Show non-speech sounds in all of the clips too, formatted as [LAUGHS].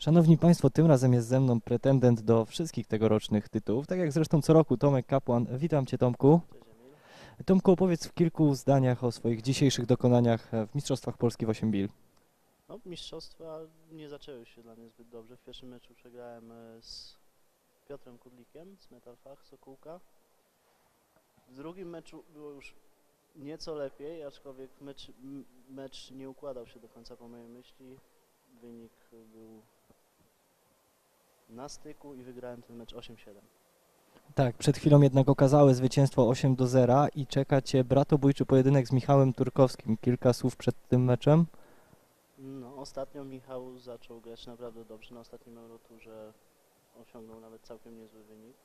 Szanowni Państwo, tym razem jest ze mną pretendent do wszystkich tegorocznych tytułów, tak jak zresztą co roku Tomek Kapłan. Witam Cię Tomku. Tomku, opowiedz w kilku zdaniach o swoich dzisiejszych dokonaniach w Mistrzostwach Polski w 8 bil. No, mistrzostwa nie zaczęły się dla mnie zbyt dobrze. W pierwszym meczu przegrałem e, z Piotrem Kudlikiem z Metal Fach Sokółka. W drugim meczu było już nieco lepiej, aczkolwiek mecz, mecz nie układał się do końca po mojej myśli. Wynik był na styku i wygrałem ten mecz 8-7. Tak, przed chwilą jednak okazały zwycięstwo 8 do 0 i czeka Cię bratobójczy pojedynek z Michałem Turkowskim. Kilka słów przed tym meczem. No, ostatnio Michał zaczął grać naprawdę dobrze. Na ostatnim Euroturze osiągnął nawet całkiem niezły wynik.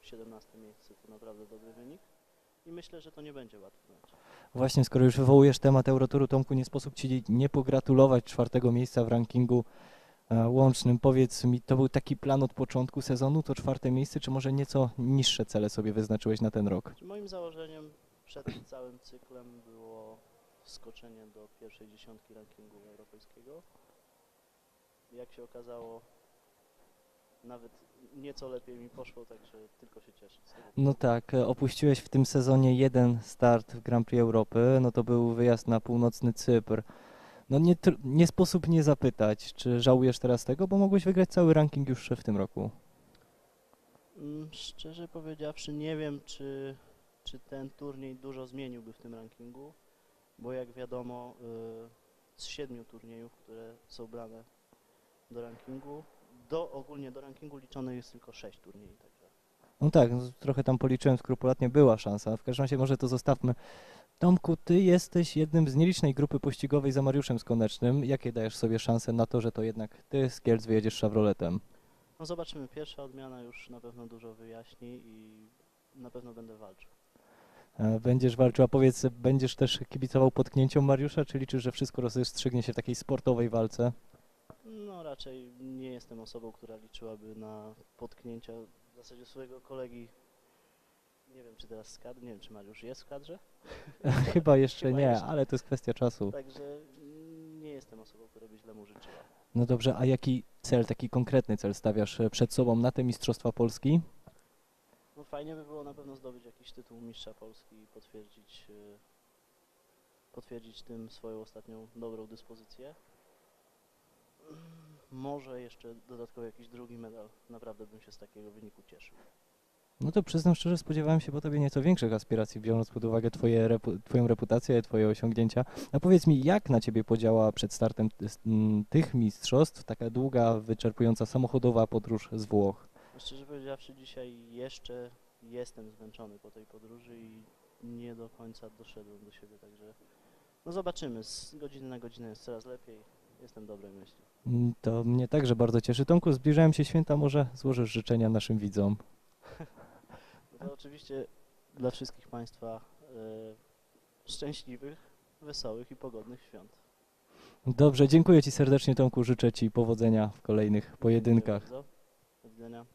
17 miejsce to naprawdę dobry wynik. I myślę, że to nie będzie łatwy mecz. Właśnie, skoro już wywołujesz temat Euroturu, Tomku, nie sposób Ci nie pogratulować czwartego miejsca w rankingu łącznym. Powiedz mi, to był taki plan od początku sezonu, to czwarte miejsce, czy może nieco niższe cele sobie wyznaczyłeś na ten rok? Moim założeniem przed całym cyklem było wskoczenie do pierwszej dziesiątki rankingu europejskiego. Jak się okazało, nawet nieco lepiej mi poszło, także tylko się cieszę. No tak, e, opuściłeś w tym sezonie jeden start w Grand Prix Europy, no to był wyjazd na północny Cypr. No nie, nie sposób nie zapytać, czy żałujesz teraz tego, bo mogłeś wygrać cały ranking już w tym roku. Mm, Szczerze powiedziawszy, nie wiem, czy, czy ten turniej dużo zmieniłby w tym rankingu, bo jak wiadomo, y, z siedmiu turniejów, które są brane do rankingu, do ogólnie do rankingu liczonych jest tylko sześć turniejów. Także. No tak, no, trochę tam policzyłem skrupulatnie, była szansa. W każdym razie może to zostawmy. Tomku, ty jesteś jednym z nielicznej grupy pościgowej za Mariuszem Skonecznym. Jakie dajesz sobie szanse na to, że to jednak ty z Kielc wyjedziesz Chevroletem? No zobaczymy, pierwsza odmiana już na pewno dużo wyjaśni i na pewno będę walczył. Będziesz walczył, a powiedz, będziesz też kibicował potknięciom Mariusza, czy liczysz, że wszystko rozstrzygnie się w takiej sportowej walce? No raczej nie jestem osobą, która liczyłaby na potknięcia w zasadzie swojego kolegi. Nie wiem, czy teraz z kadry, nie wiem, czy Mariusz jest w kadrze. [LAUGHS] Chyba jeszcze Chyba nie, jeszcze. ale to jest kwestia czasu. Także nie jestem osobą, która by źle mu życzyła. No dobrze, a jaki cel, taki konkretny cel stawiasz e, przed sobą na te Mistrzostwa Polski? No fajnie by było na pewno zdobyć jakiś tytuł mistrza Polski i potwierdzić, y, potwierdzić tym swoją ostatnią dobrą dyspozycję. Może jeszcze dodatkowo jakiś drugi medal. Naprawdę bym się z takiego wyniku cieszył. No to przyznam szczerze, spodziewałem się po tobie nieco większych aspiracji, biorąc pod uwagę twoje repu- twoją reputację, twoje osiągnięcia. A powiedz mi, jak na ciebie podziała przed startem tych mistrzostw taka długa, wyczerpująca samochodowa podróż z Włoch? Szczerze powiedziawszy, dzisiaj jeszcze jestem zmęczony po tej podróży i nie do końca doszedłem do siebie, także no zobaczymy. Z godziny na godzinę jest coraz lepiej. Jestem dobrej myśli. Mm, To mnie także bardzo cieszy. Tomku, zbliżają się święta, może złożysz życzenia naszym widzom. [LAUGHS] No to oczywiście dla wszystkich Państwa e, szczęśliwych, wesołych i pogodnych świąt. Dobrze, dziękuję Ci serdecznie Tomku, życzę Ci powodzenia w kolejnych pojedynkach. Do widzenia.